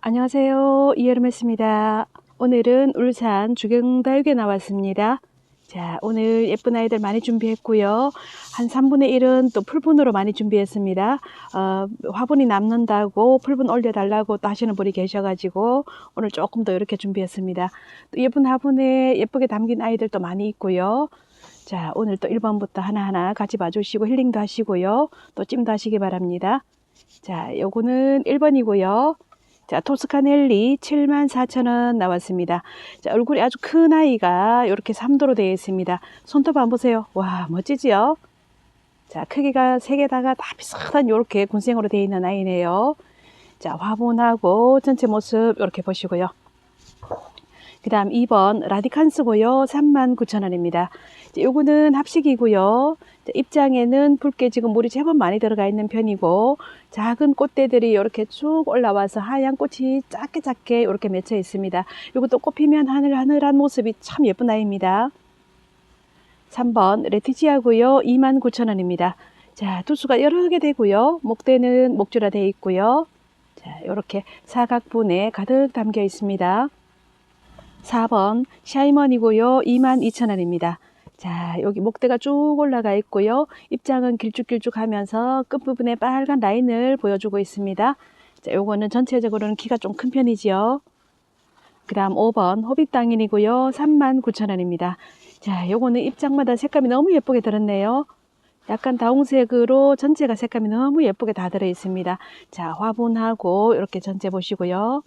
안녕하세요. 이여름했습니다. 오늘은 울산 주경다육에 나왔습니다. 자, 오늘 예쁜 아이들 많이 준비했고요. 한 3분의 1은 또 풀분으로 많이 준비했습니다. 어, 화분이 남는다고 풀분 올려달라고 또 하시는 분이 계셔가지고 오늘 조금 더 이렇게 준비했습니다. 또 예쁜 화분에 예쁘게 담긴 아이들도 많이 있고요. 자, 오늘 또 1번부터 하나하나 같이 봐주시고 힐링도 하시고요. 또 찜도 하시기 바랍니다. 자, 요거는 1번이고요. 자, 토스카넬리 74,000원 나왔습니다. 자, 얼굴이 아주 큰 아이가 이렇게 3도로 되어 있습니다. 손톱 안 보세요. 와, 멋지지요? 자, 크기가 3개다가 다 비슷한 이렇게 군생으로 되어 있는 아이네요. 자, 화분하고 전체 모습 이렇게 보시고요. 그 다음 2번 라디칸스고요. 39,000원입니다. 요거는 합식이고요. 자, 입장에는 붉게 지금 물이 제법 많이 들어가 있는 편이고 작은 꽃대들이 이렇게 쭉 올라와서 하얀 꽃이 작게 작게 이렇게 맺혀 있습니다. 요것도 꽃 피면 하늘하늘한 모습이 참 예쁜 아이입니다. 3번 레티지아고요. 29,000원입니다. 자, 두수가 여러 개 되고요. 목대는 목줄화 되어 있고요. 자, 이렇게 사각분에 가득 담겨 있습니다. 4번 샤이먼이고요. 22,000원입니다. 자, 여기 목대가 쭉 올라가 있고요. 입장은 길쭉길쭉 하면서 끝부분에 빨간 라인을 보여주고 있습니다. 자, 요거는 전체적으로는 키가 좀 큰 편이지요. 그 다음 5번 호빗당인이고요. 39,000원입니다. 자, 요거는 입장마다 색감이 너무 예쁘게 들었네요. 약간 다홍색으로 전체가 색감이 너무 예쁘게 다 들어 있습니다. 자, 화분하고 이렇게 전체 보시고요.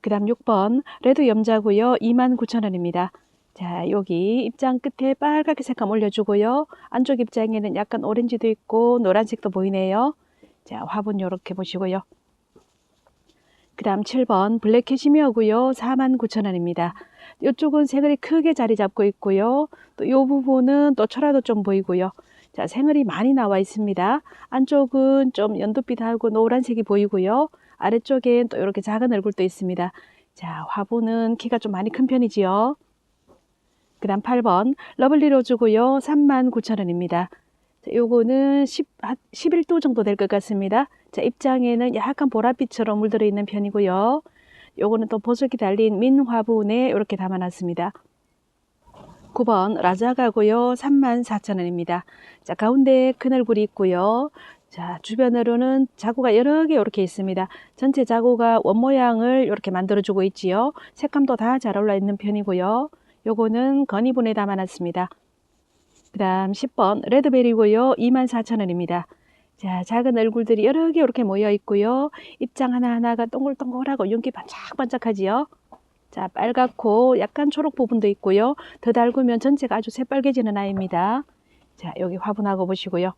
그 다음 6번 레드 염자고요. 29,000원입니다. 자 여기 입장 끝에 빨갛게 색감 올려주고요. 안쪽 입장에는 약간 오렌지도 있고 노란색도 보이네요. 자 화분 이렇게 보시고요. 그 다음 7번 블랙 캐시미어고요. 49,000원입니다. 이쪽은 생을이 크게 자리 잡고 있고요. 또 이 부분은 또 철화도 좀 보이고요. 자, 생을이 많이 나와 있습니다. 안쪽은 좀 연두빛하고 노란색이 보이고요. 아래쪽엔 또 이렇게 작은 얼굴도 있습니다. 자, 화분은 키가 좀 많이 큰 편이지요. 그 다음 8번 러블리 로즈고요. 39,000원입니다. 자, 요거는 10, 11도 정도 될 것 같습니다. 자, 입장에는 약간 보랏빛처럼 물들어 있는 편이고요. 요거는 또 보석이 달린 민 화분에 이렇게 담아놨습니다. 9번 라자가고요. 34,000원입니다. 자, 가운데 큰 얼굴이 있고요. 자, 주변으로는 자구가 여러 개 이렇게 있습니다. 전체 자구가 원 모양을 이렇게 만들어주고 있지요. 색감도 다 잘 올라 있는 편이고요. 요거는 건이분에 담아놨습니다. 그 다음 10번 레드베리고요. 24,000원입니다. 자, 작은 얼굴들이 여러 개 이렇게 모여 있고요. 입장 하나하나가 동글동글하고 윤기 반짝반짝하지요. 자, 빨갛고 약간 초록 부분도 있고요. 더 달구면 전체가 아주 새빨개지는 아이입니다. 자, 여기 화분하고 보시고요.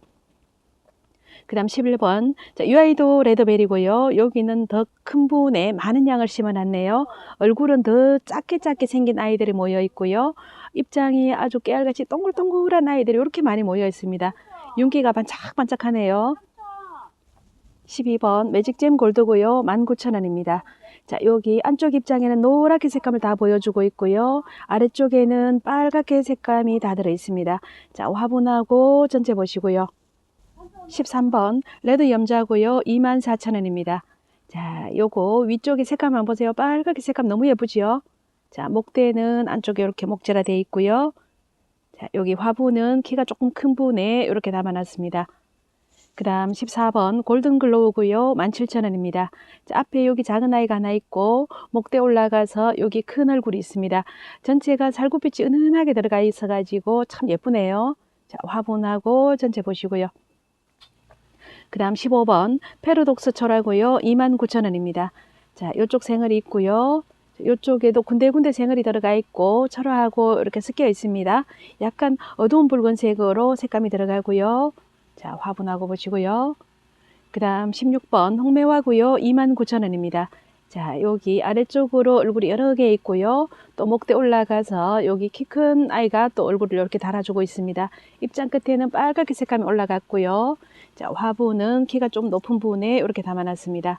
그 다음 11번. 자, 이 아이도 레드베리고요. 여기는 더 큰 분에 많은 양을 심어놨네요. 얼굴은 더 작게 작게 생긴 아이들이 모여 있고요. 입장이 아주 깨알같이 동글동글한 아이들이 이렇게 많이 모여 있습니다. 윤기가 반짝반짝하네요. 12번 매직잼 골드고요. 19,000원입니다. 자, 여기 안쪽 입장에는 노랗게 색감을 다 보여주고 있고요. 아래쪽에는 빨갛게 색감이 다 들어 있습니다. 자, 화분하고 전체 보시고요. 13번 레드 염자고요. 24,000원입니다. 자, 요거 위쪽에 색감 한번 보세요. 빨갛게 색감 너무 예쁘지요? 자, 목대는 안쪽에 이렇게 목재라 되어 있고요. 자, 여기 화분은 키가 조금 큰 분에 이렇게 담아놨습니다. 그 다음 14번 골든글로우고요. 17,000원입니다. 자, 앞에 여기 작은 아이가 하나 있고 목대 올라가서 여기 큰 얼굴이 있습니다. 전체가 살구빛이 은은하게 들어가 있어가지고 참 예쁘네요. 자, 화분하고 전체 보시고요. 그 다음 15번 페르독스 철하고요. 29,000원입니다. 자, 이쪽 생얼이 있고요. 이쪽에도 군데군데 생얼이 들어가 있고 철화하고 이렇게 섞여 있습니다. 약간 어두운 붉은색으로 색감이 들어가고요. 자, 화분하고 보시고요. 그 다음 16번 홍매화고요. 29,000원입니다. 자, 여기 아래쪽으로 얼굴이 여러 개 있고요. 또 목대 올라가서 여기 키 큰 아이가 또 얼굴을 이렇게 달아주고 있습니다. 입장 끝에는 빨갛게 색감이 올라갔고요. 자, 화분은 키가 좀 높은 부분에 이렇게 담아놨습니다.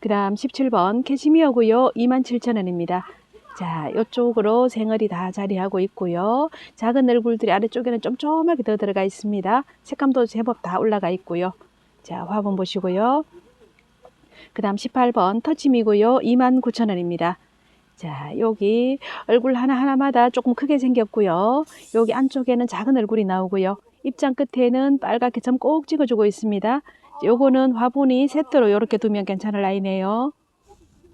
그 다음 17번 캐시미어고요. 27,000원입니다. 자, 이쪽으로 생얼이 다 자리하고 있고요. 작은 얼굴들이 아래쪽에는 쫌쫌하게 더 들어가 있습니다. 색감도 제법 다 올라가 있고요. 자, 화분 보시고요. 그 다음 18번 터침이고요. 29,000원입니다. 자, 여기 얼굴 하나하나마다 조금 크게 생겼고요. 여기 안쪽에는 작은 얼굴이 나오고요. 입장 끝에는 빨갛게 점 꼭 찍어주고 있습니다. 요거는 화분이 세트로 이렇게 두면 괜찮을 라인이에요.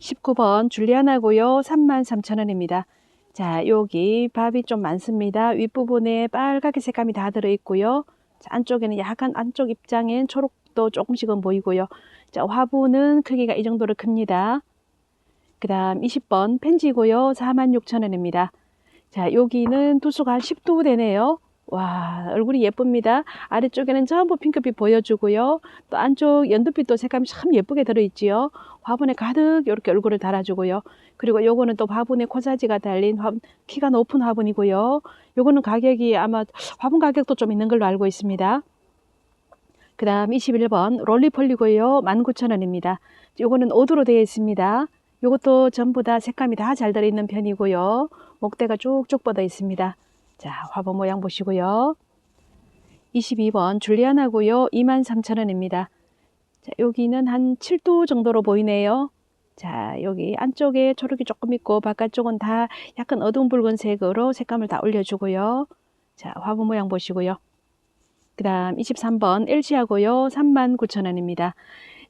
19번 줄리아나고요. 33,000원입니다. 자, 여기 밥이 좀 많습니다. 윗부분에 빨갛게 색감이 다 들어있고요. 자, 안쪽에는 약간 안쪽 입장엔 초록도 조금씩은 보이고요. 자, 화분은 크기가 이 정도로 큽니다. 그 다음 20번 펜지고요. 46,000원입니다. 자, 여기는 두수가 한 10도 되네요. 와, 얼굴이 예쁩니다. 아래쪽에는 전부 핑크빛 보여주고요. 또 안쪽 연두빛도 색감이 참 예쁘게 들어있지요. 화분에 가득 이렇게 얼굴을 달아주고요. 그리고 요거는 또 화분에 코사지가 달린 화, 키가 높은 화분이고요. 요거는 가격이 아마 화분 가격도 좀 있는 걸로 알고 있습니다. 그 다음 21번 롤리폴리고요. 19,000원입니다. 요거는 오드로 되어 있습니다. 요것도 전부 다 색감이 다 잘 들어있는 편이고요. 목대가 쭉쭉 뻗어 있습니다. 자, 화분 모양 보시고요. 22번 줄리아나고요. 23,000원입니다. 자, 여기는 한 7도 정도로 보이네요. 자, 여기 안쪽에 초록이 조금 있고 바깥쪽은 다 약간 어두운 붉은색으로 색감을 다 올려주고요. 자, 화분 모양 보시고요. 그 다음 23번 LG하고요. 39,000원입니다.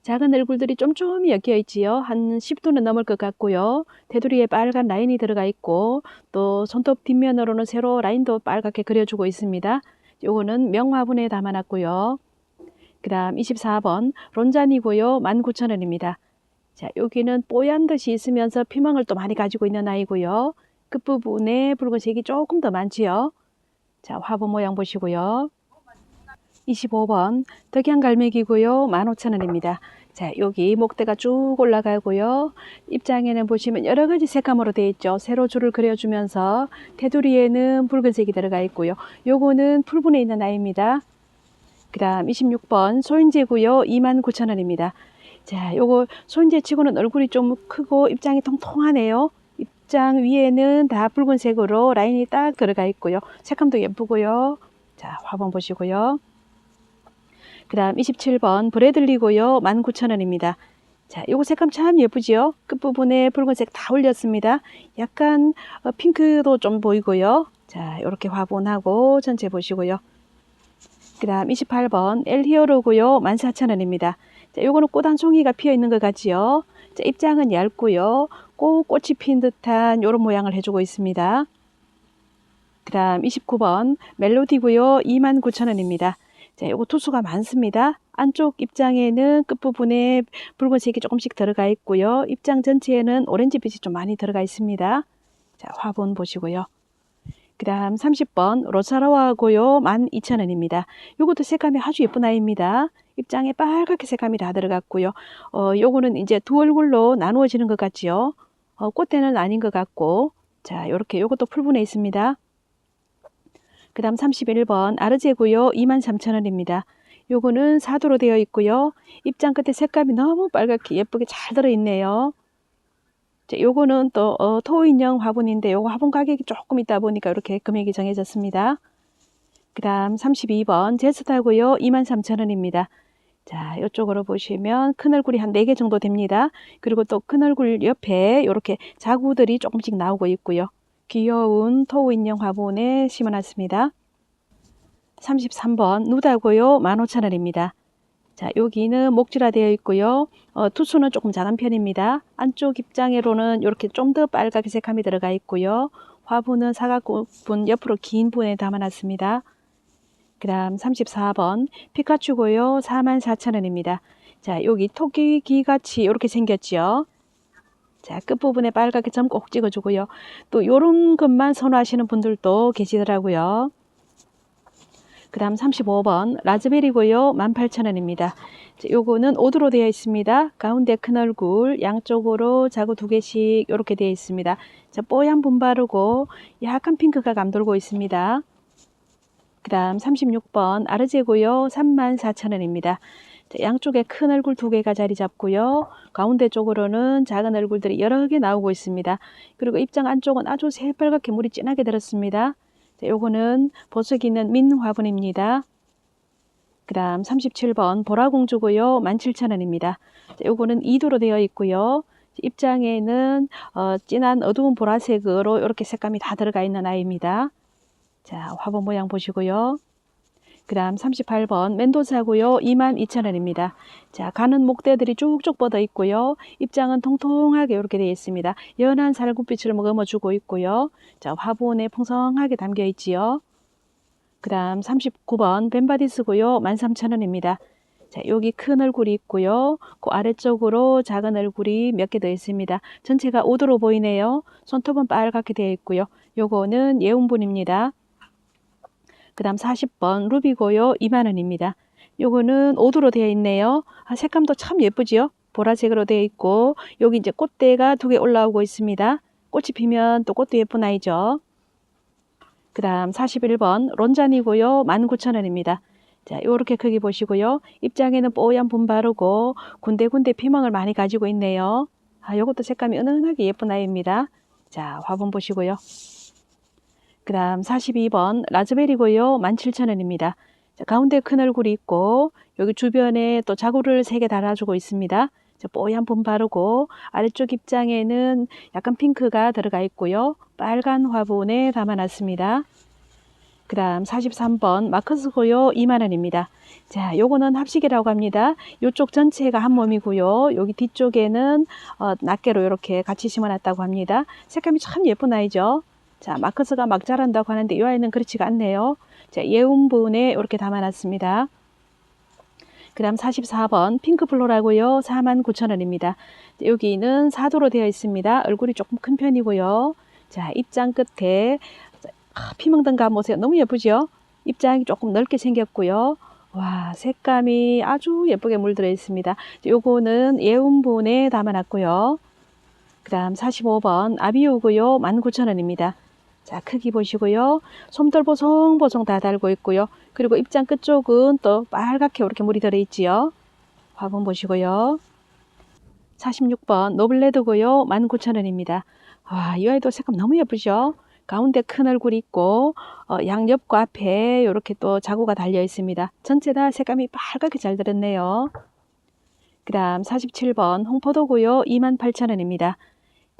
작은 얼굴들이 쫌쫌이 엮여 있지요. 한 10도는 넘을 것 같고요. 테두리에 빨간 라인이 들어가 있고 또 손톱 뒷면으로는 세로 라인도 빨갛게 그려주고 있습니다. 요거는 명화분에 담아놨고요. 그 다음 24번 론잔이고요. 19,000원입니다. 자, 여기는 뽀얀 듯이 있으면서 피망을 또 많이 가지고 있는 아이고요. 끝부분에 붉은색이 조금 더 많지요. 자, 화분 모양 보시고요. 25번 덕양갈매기고요. 15,000원입니다. 자, 여기 목대가 쭉 올라가고요. 입장에는 보시면 여러 가지 색감으로 되어 있죠. 세로 줄을 그려주면서 테두리에는 붉은색이 들어가 있고요. 요거는 풀분에 있는 아이입니다. 그 다음 26번 소인재고요. 29,000원입니다. 자, 요거 소인재 치고는 얼굴이 좀 크고 입장이 통통하네요. 입장 위에는 다 붉은색으로 라인이 딱 들어가 있고요. 색감도 예쁘고요. 자, 화분 보시고요. 그 다음 27번 브래들리고요. 19,000원입니다. 자, 요거 색감 참 예쁘지요? 끝부분에 붉은색 다 올렸습니다. 약간 어, 핑크도 좀 보이고요. 자, 이렇게 화분하고 전체 보시고요. 그 다음 28번 엘히어로고요. 14,000원입니다. 자, 요거는 꽃 한 송이가 피어 있는 것 같지요? 자, 입장은 얇고요. 꼭 꽃이 핀 듯한 요런 모양을 해주고 있습니다. 그 다음 29번 멜로디고요. 29,000원입니다. 자, 요거 투수가 많습니다. 안쪽 입장에는 끝부분에 붉은색이 조금씩 들어가 있고요. 입장 전체에는 오렌지빛이 좀 많이 들어가 있습니다. 자, 화분 보시고요. 그 다음 30번 로사라와고요. 12,000원입니다. 요것도 색감이 아주 예쁜 아이입니다. 입장에 빨갛게 색감이 다 들어갔고요. 어, 요거는 이제 두 얼굴로 나누어지는 것 같지요. 어, 꽃대는 아닌 것 같고 자, 요렇게 요것도 풀분에 있습니다. 그 다음 31번 아르제고요. 23,000원입니다. 요거는 사도로 되어 있고요. 입장 끝에 색감이 너무 빨갛게 예쁘게 잘 들어있네요. 자, 요거는 또 어, 토인형 화분인데 요거 화분 가격이 조금 있다 보니까 이렇게 금액이 정해졌습니다. 그 다음 32번 제스타고요. 23,000원입니다. 자, 이쪽으로 보시면 큰 얼굴이 한 4개 정도 됩니다. 그리고 또 큰 얼굴 옆에 이렇게 자구들이 조금씩 나오고 있고요. 귀여운 토우 인형 화분에 심어놨습니다. 33번 누다고요. 15,000원입니다. 자, 여기는 목질화 되어 있고요. 어, 투수는 조금 작은 편입니다. 안쪽 입장으로는 이렇게 좀 더 빨갛게 색감이 들어가 있고요. 화분은 사각분 옆으로 긴 분에 담아놨습니다. 그 다음 34번 피카츄고요. 44,000원입니다. 자, 여기 토끼 귀 같이 이렇게 생겼지요. 자, 끝부분에 빨갛게 점 꼭 찍어주고요. 또 요런 것만 선호하시는 분들도 계시더라고요. 그 다음 35번 라즈베리고요. 18,000원입니다. 요거는 오드로 되어 있습니다. 가운데 큰 얼굴, 양쪽으로 자구 두 개씩 이렇게 되어 있습니다. 자, 뽀얀 분 바르고 약간 핑크가 감돌고 있습니다. 그 다음 36번 아르제고요. 34,000원입니다. 양쪽에 큰 얼굴 두 개가 자리 잡고요. 가운데 쪽으로는 작은 얼굴들이 여러 개 나오고 있습니다. 그리고 입장 안쪽은 아주 새빨갛게 물이 진하게 들었습니다. 자, 요거는 보석 있는 민 화분입니다. 그그 다음 37번 보라공주고요. 17,000원입니다. 요거는 2도로 되어 있고요. 입장에는 어, 진한 어두운 보라색으로 이렇게 색감이 다 들어가 있는 아이입니다. 자, 화분 모양 보시고요. 그 다음 38번 멘도사고요. 22,000원입니다. 자, 가는 목대들이 쭉쭉 뻗어 있고요. 입장은 통통하게 이렇게 되어 있습니다. 연한 살구빛을 머금어주고 있고요. 자, 화분에 풍성하게 담겨 있지요. 그 다음 39번 벤바디스고요. 13,000원입니다. 자, 여기 큰 얼굴이 있고요. 그 아래쪽으로 작은 얼굴이 몇 개 더 있습니다. 전체가 5도로 보이네요. 손톱은 빨갛게 되어 있고요. 요거는 예운분입니다. 그 다음 40번 루비고요. 2만원입니다. 요거는 5도로 되어 있네요. 아, 색감도 참 예쁘지요? 보라색으로 되어 있고 여기 이제 꽃대가 두 개 올라오고 있습니다. 꽃이 피면 또 꽃도 예쁜 아이죠. 그 다음 41번 론잔이고요. 19,000원입니다. 자, 요렇게 크기 보시고요. 입장에는 뽀얀 분 바르고 군데군데 피멍을 많이 가지고 있네요. 아, 요것도 색감이 은은하게 예쁜 아이입니다. 자, 화분 보시고요. 그 다음 42번 라즈베리고요. 17,000원입니다. 자, 가운데 큰 얼굴이 있고 여기 주변에 또 자구를 3개 달아주고 있습니다. 자, 뽀얀 분 바르고 아래쪽 입장에는 약간 핑크가 들어가 있고요. 빨간 화분에 담아놨습니다. 그 다음 43번 마커스고요. 2만원입니다. 자, 요거는 합식이라고 합니다. 요쪽 전체가 한 몸이고요. 여기 뒤쪽에는 어, 낱개로 이렇게 같이 심어놨다고 합니다. 색감이 참 예쁜 아이죠. 자, 마커스가 막 자란다고 하는데 이 아이는 그렇지가 않네요. 자, 예운분에 이렇게 담아놨습니다. 그 다음 44번 핑크플로라고요. 49,000원입니다. 여기는 4도로 되어 있습니다. 얼굴이 조금 큰 편이고요. 자, 입장 끝에 아, 피멍든 감 보세요. 너무 예쁘죠? 입장이 조금 넓게 생겼고요. 와, 색감이 아주 예쁘게 물들어 있습니다. 요거는 예운분에 담아놨고요. 그 다음 45번 아비오고요. 19,000원입니다. 자, 크기 보시고요. 솜털 보송보송 다 달고 있고요. 그리고 입장 끝쪽은 또 빨갛게 이렇게 물이 들어있지요. 화분 보시고요. 46번 노블레드고요. 19,000원입니다. 와, 이 아이도 색감 너무 예쁘죠? 가운데 큰 얼굴이 있고 어, 양옆과 앞에 이렇게 또 자구가 달려 있습니다. 전체 다 색감이 빨갛게 잘 들었네요. 그 다음 47번 홍포도고요. 28,000원입니다.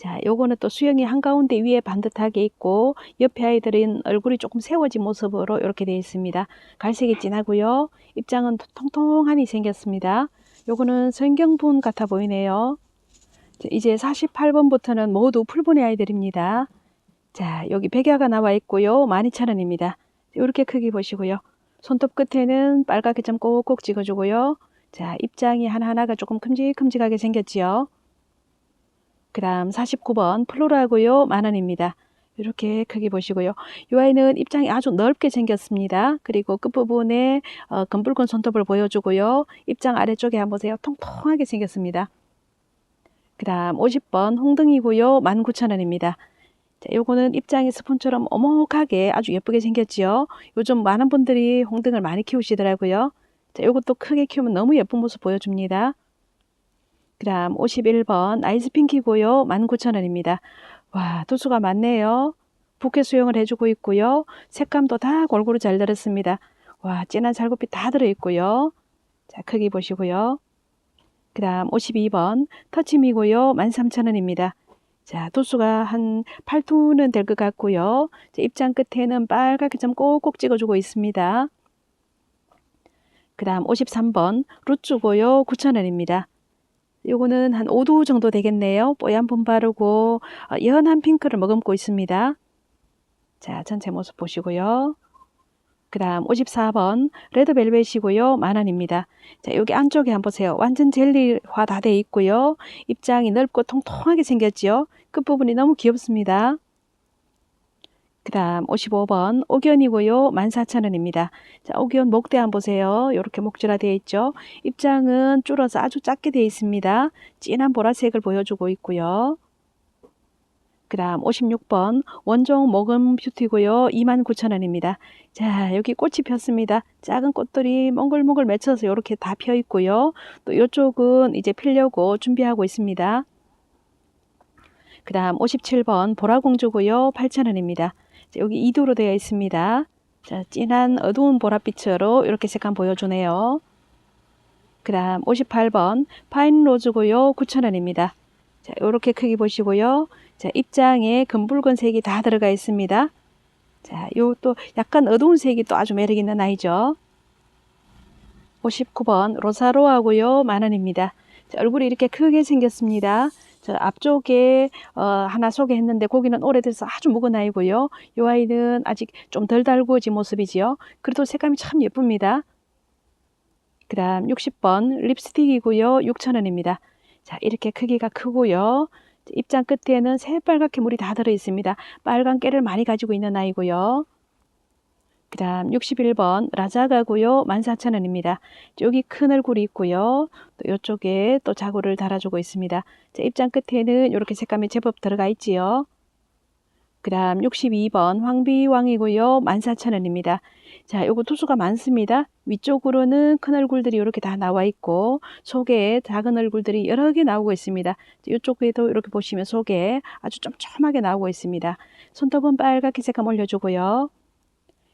자, 요거는 또 수영이 한가운데 위에 반듯하게 있고 옆에 아이들은 얼굴이 조금 세워진 모습으로 이렇게 되어 있습니다. 갈색이 진하고요. 입장은 통통하니 생겼습니다. 요거는 성경분 같아 보이네요. 자, 이제 48번부터는 모두 풀분의 아이들입니다. 자, 여기 백야가 나와 있고요. 12,000원입니다. 이렇게 크기 보시고요. 손톱 끝에는 빨갛게 좀 꼭꼭 찍어주고요. 자, 입장이 하나하나가 조금 큼직큼직하게 생겼지요. 그 다음 49번 플로라고요. 만원입니다. 이렇게 크기 보시고요. 이 아이는 입장이 아주 넓게 생겼습니다. 그리고 끝부분에 어, 검붉은 손톱을 보여주고요. 입장 아래쪽에 한번 보세요. 통통하게 생겼습니다. 그 다음 50번 홍등이고요. 19,000원입니다. 자, 요거는 입장이 스푼처럼 오목하게 아주 예쁘게 생겼지요. 요즘 많은 분들이 홍등을 많이 키우시더라고요. 자, 요것도 크게 키우면 너무 예쁜 모습 보여줍니다. 그 다음 51번 아이스핑키고요. 19,000원입니다. 와, 도수가 많네요. 부케 수영을 해주고 있고요. 색감도 다 골고루 잘 들었습니다. 와, 진한 살구빛 다 들어있고요. 자, 크기 보시고요. 그 다음 52번 터치미고요. 13,000원입니다. 자, 도수가 한 8투는 될것 같고요. 자, 입장 끝에는 빨갛게 좀 꼭꼭 찍어주고 있습니다. 그 다음 53번 루츠고요. 9,000원입니다. 요거는 한 5도 정도 되겠네요. 뽀얀 분 바르고 어, 연한 핑크를 머금고 있습니다. 자, 전체 모습 보시고요. 그 다음 54번 레드벨벳이고요. 만원입니다. 자, 여기 안쪽에 한번 보세요. 완전 젤리화 다 돼 있고요. 입장이 넓고 통통하게 생겼지요. 끝부분이 너무 귀엽습니다. 그 다음 55번 옥연이고요. 14,000원입니다. 자, 옥연 목대 한번 보세요. 이렇게 목줄화 되어 있죠. 입장은 줄어서 아주 작게 되어 있습니다. 진한 보라색을 보여주고 있고요. 그 다음 56번 원종 모금 뷰티고요. 29,000원입니다. 자 여기 꽃이 폈습니다. 작은 꽃들이 몽글몽글 맺혀서 이렇게 다 펴 있고요. 또 이쪽은 이제 피려고 준비하고 있습니다. 그 다음 57번 보라공주고요. 8,000원입니다. 여기 2도로 되어 있습니다. 자, 진한 어두운 보랏빛으로 이렇게 색감 보여주네요. 그 다음 58번 파인 로즈고요. 9,000원입니다. 자, 이렇게 크기 보시고요. 자, 입장에 금붉은 색이 다 들어가 있습니다. 자, 요 또 약간 어두운 색이 또 아주 매력 있는 아이죠. 59번 로사로하고요. 만 원입니다. 자, 얼굴이 이렇게 크게 생겼습니다. 저 앞쪽에 어, 하나 소개했는데 고기는 오래돼서 아주 묵은 아이고요. 이 아이는 아직 좀 덜 달구어진 모습이지요. 그래도 색감이 참 예쁩니다. 그 다음 60번 립스틱이고요. 6,000원입니다. 자, 이렇게 크기가 크고요. 입장 끝에는 새빨갛게 물이 다 들어 있습니다. 빨간 깨를 많이 가지고 있는 아이고요. 그 다음 61번 라자가고요. 14,000원입니다. 여기 큰 얼굴이 있고요. 또 이쪽에 또 자구를 달아주고 있습니다. 자, 입장 끝에는 이렇게 색감이 제법 들어가 있지요. 그 다음 62번 황비왕이고요. 14,000원입니다. 자, 요거 투수가 많습니다. 위쪽으로는 큰 얼굴들이 이렇게 다 나와 있고 속에 작은 얼굴들이 여러 개 나오고 있습니다. 이쪽에도 이렇게 보시면 속에 아주 촘촘하게 나오고 있습니다. 손톱은 빨갛게 색감 올려주고요.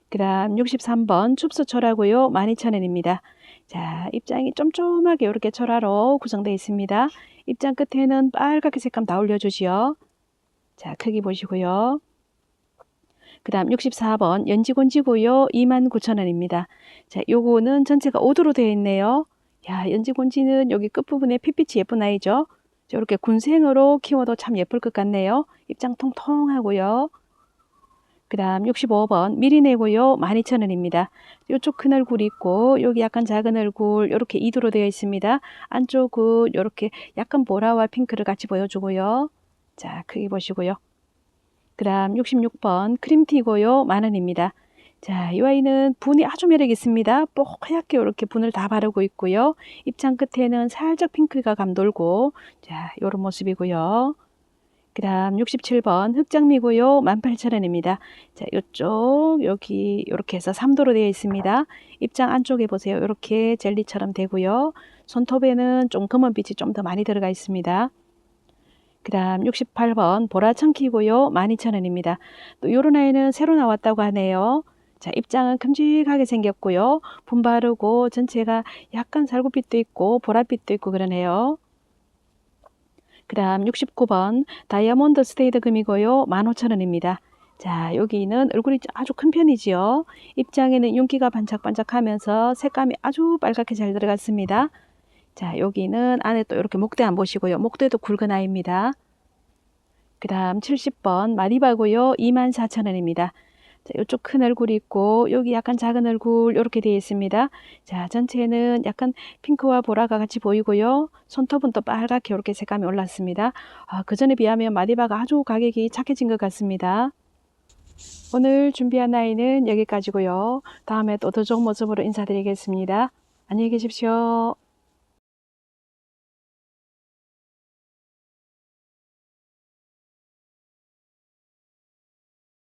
그 다음 63번 춥수철하고요. 12,000원입니다. 자, 입장이 쫌쫌하게 이렇게 철화로 구성되어 있습니다. 입장 끝에는 빨갛게 색감 다 올려주시오. 자, 크기 보시고요. 그 다음 64번 연지곤지고요. 29,000원입니다. 자, 요거는 전체가 5도로 되어 있네요. 야, 연지곤지는 여기 끝부분에 핏빛이 예쁜 아이죠. 이렇게 군생으로 키워도 참 예쁠 것 같네요. 입장 통통하고요. 그 다음 65번 미리네고요. 12,000원입니다. 이쪽 큰 얼굴 있고 여기 약간 작은 얼굴 이렇게 2도로 되어 있습니다. 안쪽은 이렇게 약간 보라와 핑크를 같이 보여주고요. 자 크기 보시고요. 그 다음 66번 크림티고요. 만원입니다. 자, 이 아이는 분이 아주 매력 있습니다. 뽀얗게 이렇게 분을 다 바르고 있고요. 입장 끝에는 살짝 핑크가 감돌고, 자, 요런 모습이고요. 그 다음 67번 흑장미고요. 18,000원입니다. 자, 요쪽, 여기, 이렇게 해서 3도로 되어 있습니다. 입장 안쪽에 보세요. 이렇게 젤리처럼 되고요. 손톱에는 좀 검은빛이 좀 더 많이 들어가 있습니다. 그 다음 68번 보라청키고요. 12,000원입니다. 또 요런 아이는 새로 나왔다고 하네요. 자, 입장은 큼직하게 생겼고요. 분 바르고 전체가 약간 살구빛도 있고 보랏빛도 있고 그러네요. 그 다음 69번 다이아몬드 스테이드 금이고요. 15,000원입니다. 자, 여기는 얼굴이 아주 큰 편이지요. 입장에는 윤기가 반짝반짝하면서 색감이 아주 빨갛게 잘 들어갔습니다. 자, 여기는 안에 또 이렇게 목대 안 보시고요. 목대도 굵은 아이입니다. 그 다음 70번 마리바고요. 24,000원입니다. 자, 이쪽 큰 얼굴이 있고 여기 약간 작은 얼굴 이렇게 되어 있습니다. 자, 전체는 약간 핑크와 보라가 같이 보이고요. 손톱은 또 빨갛게 이렇게 색감이 올랐습니다. 아, 그 전에 비하면 마디바가 아주 가격이 착해진 것 같습니다. 오늘 준비한 아이는 여기까지고요. 다음에 또 더 좋은 모습으로 인사드리겠습니다. 안녕히 계십시오.